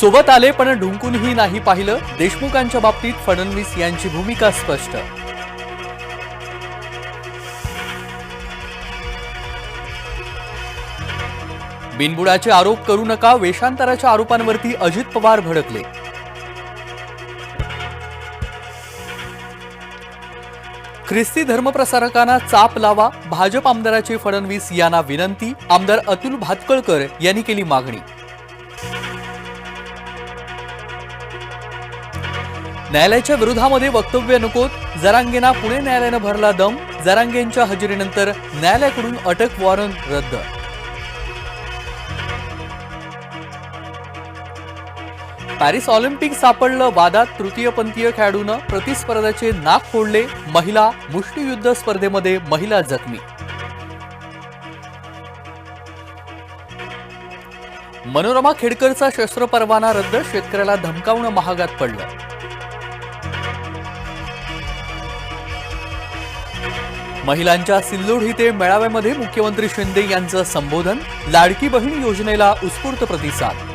सोबत आले पण ढुंकूनही नाही पाहिलं देशमुखांच्या बाबतीत फडणवीस यांची भूमिका स्पष्ट. बिनबुडाचे आरोप करू नका वेषांतराच्या आरोपांवरती अजित पवार भडकले. ख्रिस्ती धर्मप्रसारकांना चाप लावा भाजप आमदाराचे फडणवीस यांना विनंती आमदार अतुल भातकळकर यांनी केली मागणी. न्यायालयाच्या विरोधामध्ये वक्तव्य नकोत जरांगेंना पुणे न्यायालयानं भरला दम जरांगेंच्या हजेरीनंतर न्यायालयाकडून अटक वॉरंट रद्द. पॅरिस ऑलिम्पिक सापडलं वादात तृतीयपंथीय खेळाडूनं प्रतिस्पर्धाचे नाक फोडले महिला मुष्टियुद्ध स्पर्धेमध्ये महिला जखमी. मनोरमा खेडकरचा शस्त्र परवाना रद्द शेतकऱ्याला धमकावणं महागात पडलं. महिलांच्या सिल्लोड इथे मेळाव्यामध्ये मुख्यमंत्री शिंदे यांचं संबोधन लाडकी बहीण योजनेला उत्स्फूर्त प्रतिसाद.